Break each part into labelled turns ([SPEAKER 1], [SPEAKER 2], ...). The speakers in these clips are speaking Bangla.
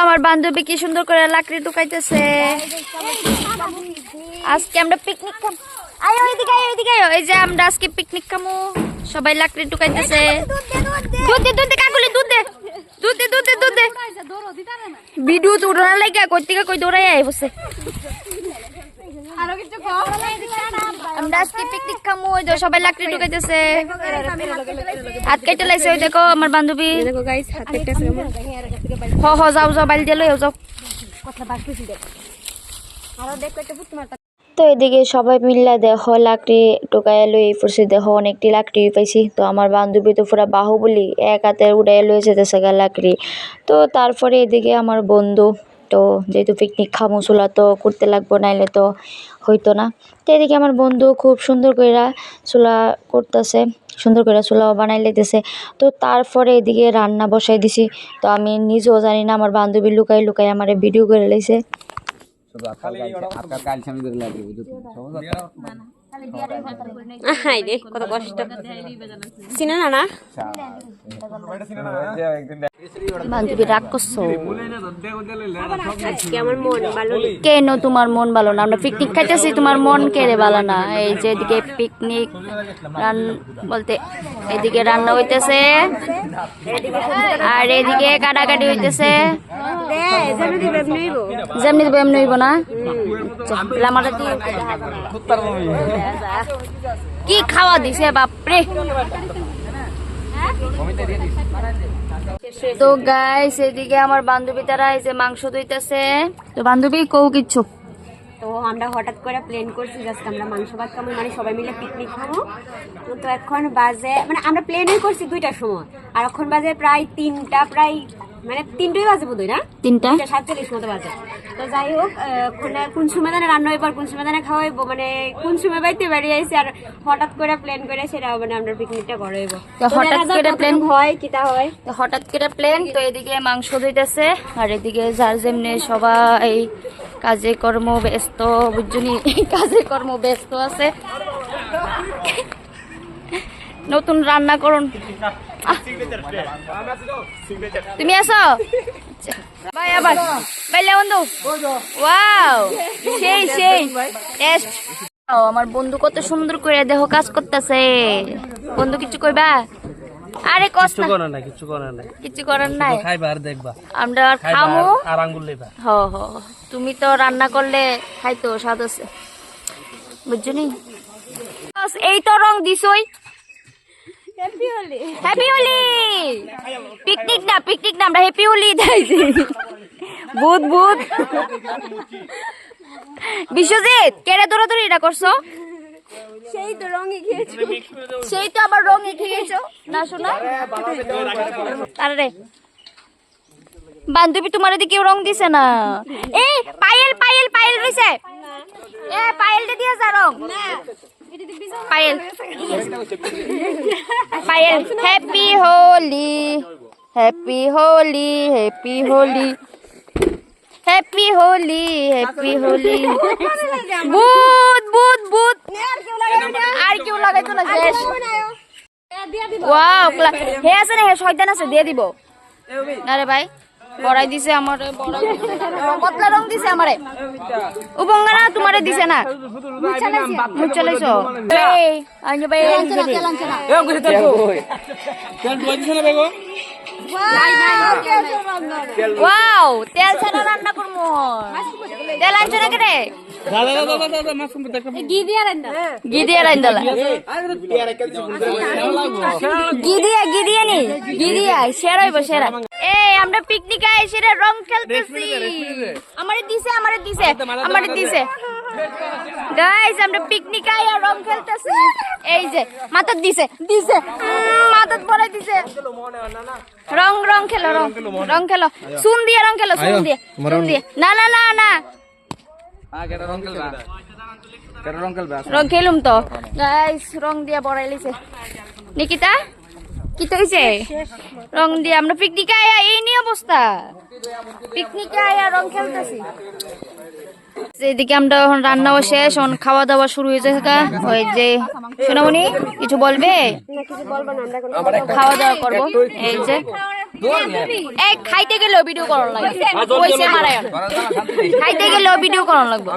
[SPEAKER 1] আমার বান্ধবী কি সুন্দর করে লাকড়ি ঢুকাইতেছে। আজকে আমরা পিকনিক খাম যে আমরা আজকে পিকনিক খামু। সবাই লাকড়ি টুকাইতেছে দুধ দুধ দে দুধ দে। দুধ দে কই আমরা আজকে পিকনিক খামু ওই সবাই লাকড়ি টুকাইতেছে হাত কেটে ওই দেখো আমার বান্ধবী।
[SPEAKER 2] দেখো
[SPEAKER 1] হ হ যাও যাও বাইল দিয়ে লই যাও। তো এদিকে সবাই মিল্লা দেখো লাকড়ি টোকায় লই পড়ছে দেখো অনেকটি লাকড়ি পাইছি। তো আমার বান্ধবী তো পুরা বাহুবলি এক হাতে উড়াই লয়ে যেতেছে গা লাকড়ি। তো তারপরে এদিকে আমার বন্ধু তো যেহেতু পিকনিক খামু চুলা তো করতে লাগবো নাইলে তো হইতো না। তো এদিকে আমার বন্ধু খুব সুন্দর করে চুলা করতেছে সুন্দর করে চুলাও বানাই লেতেছে তো তারপরে এদিকে রান্না বসাই দিছি। তো আমি নিজেও জানি না আমার বান্ধবী লুকাই লুকাই আমার ভিডিও করে
[SPEAKER 2] রে কত কষ্ট। চিনে না? না?
[SPEAKER 1] বান্ধবী রাগ করছ। কেন তোমার মন ভালো না? আমরা পিকনিক খাইতেছি তোমার মন কেড়ে ভালো না? এই যে এদিকে পিকনিক রান বলতে এদিকে রান্না হইতেছে আর এদিকে কাটাকাটি হইতেছে। যেমনি দেবো এমনি হইব না? কি খাওয়া দিছে বাপরে? তো গাইস এদিকে আমার বান্ধবী তারা এই যে মাংস ধুইতেছে। তো বান্ধবী কৌ কিচ্ছু?
[SPEAKER 2] তো আমরা হঠাৎ করে প্ল্যান করছি জাস্ট আমরা মাংস ভাত খাব মানে সবাই মিলে পিকনিক খাব। তো এখন বাজে মানে আমরা প্ল্যানই করছি দুইটার সময়। আর এখন বাজে প্রায় তিনটা, প্রায় মানে তিনটাই বাজে বোধ না?
[SPEAKER 1] তিনটা?
[SPEAKER 2] তিনটা সাতচল্লিশ মতো বাজে। তো যাই হোক কোন সময় দানে রান্না হইবার কোন সময় দানে খাওয়াইবো মানে কোন সময় বাইতে বেরিয়ে আইসি আর হঠাৎ করে প্ল্যান করে সেটা মানে আমরা পিকনিকটা
[SPEAKER 1] হঠাৎ করে
[SPEAKER 2] হয় কিটা হয়?
[SPEAKER 1] তো হঠাৎ করে তো এদিকে মাংস ধুইতেছে আর এদিকে যার যেমনি সবাই কাজে কর্ম ব্যস্ত বুঝুনি কাজে কর্ম ব্যস্ত আছে। নতুন রান্না করুন। তুমি আসো। ভাই আবার। বাইলে বন্ধু। ওয়াও সেই সেই। টেস্ট আমার বন্ধু কত সুন্দর করে দেহ কাজ করতেছে। বন্ধু কিছু কইবা? আরে কষ্ট
[SPEAKER 3] করার নাই কিছু করার নাই।
[SPEAKER 1] কিছু করার নাই।
[SPEAKER 3] খাইবা আর দেখবা।
[SPEAKER 1] আমরা আর খামো।
[SPEAKER 3] আর- আঙ্গুল লেবা
[SPEAKER 1] হ হ তুমি তো রান্না করলে খাইতো স্বাদ আছে। বুঝছ নি? এই তো রং দিছই। হ্যাপি হোলি পিকনিক না পিকনিক না আমরা হ্যাপি হোলি ভূত ভূত। বিশ্বজিৎ কেড়ে দৌড়াদৌড়ি এটা করছ?
[SPEAKER 2] সেই তো রঙে খেয়েছি।
[SPEAKER 1] সেই তো আবার রং এঁকে গেছো না শোনা। আরে বান্ধবী তোমার কেউ রং দিছে না। এই পায়েল পায়েল পায়েল রইছে। এ পায়েলটা দিয়ে যা রং। Payel Payel happy Holi happy Holi happy Holi happy Holi happy Holi ভূত ভূত ভূত আর কেউ লাগাইতো না শেষ। ওয়াও হে আছে না হে শয়তান আছে দিয়ে দিব। না রে ভাই। বড়াই দিছে আমারে কতলা রং দিছে আমারে। উপঙ্গানা তোমারে দিছে না? আইনে ভাই ওয়াও তেল ছাড়া রান্না তেল আনছো না নি এই আমরা পিকনিকে আইছি রে রং খেলতেছি। আমারে দিছে আমারে দিছে আমারে দিছে। গাইস আমরা পিকনিকে আইয়া রং খেলতেছি। এই যে দিছে দিছে। পরে দিছে। রং রং খেলো রং। রং খেলো। সুন দিয়ে রং খেলো সুন দিয়ে সুন দিয়ে। না না না না।
[SPEAKER 4] রং খেলবা। কেটা রং খেলবা?
[SPEAKER 1] রং খেলুম তো। গাইস রং দিয়া বড়াই লিছে। নিকিতা? কি তো হইছে? রং দিয়ে আমরা পিকনিকে আয়া এই নিয়ে অবস্থা। পিকনিকে আয়া রং খেলতেছি। এদিকে আমরা এখন রান্নাও শেষ এখন খাওয়া দাওয়া শুরু হয়েছে। ওই যে সোনামণি কিছু বলবে? খাওয়া দাওয়া করব। এই যে। এই খাইতে গেলেও ভিডিও করার পয়সা মারায়। খাইতে গেলেও ভিডিও করার লাগবে।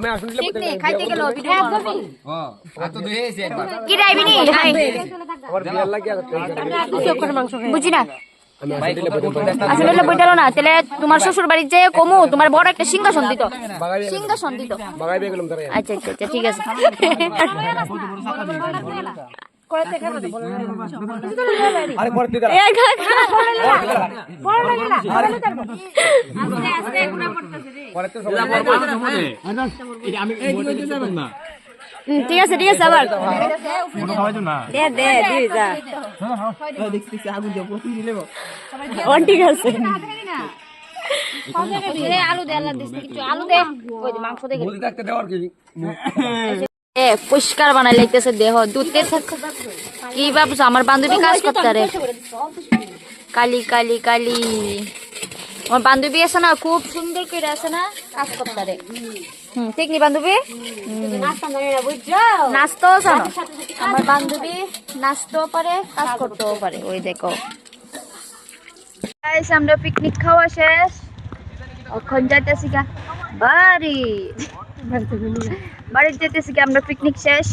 [SPEAKER 1] খাইতে গেলেও ভিডিও
[SPEAKER 4] হয়েছে একবার।
[SPEAKER 1] কি রাইবি নি? হাই। বুঝি না। আসলে হলো বইটালো না? তাহলে তোমার শ্বশুর বাড়ির যে কমু তোমার বড় একটা সিংহাসন দিত। সিংহাসন দিত। আচ্ছা আচ্ছা আচ্ছা ঠিক আছে। ঠিক আছে ঠিক আছে আবার
[SPEAKER 2] দে দে দি যা। ঠিক আছে।
[SPEAKER 1] পরিষ্কার বানাই লাইতেছে দেহ। দুধে থাক। কি ভাবছ? আমার বান্ধবী কাজ করতে রে। কালি কালি কালি। আমার বান্ধবী আছে না খুব সুন্দর করে আছে না কাজ করতে রে। হুম, ঠিক নি বান্ধবী?
[SPEAKER 2] জানি
[SPEAKER 1] আমার বান্ধবী নাচতেও পারে, কাজ করতেও পারে। ওই দেখো। আমরা পিকনিক খাওয়া শেষ। এখন যাইতেছি গা বাড়ি। বাড়িতে যেতেছি আমরা পিকনিক শেষ।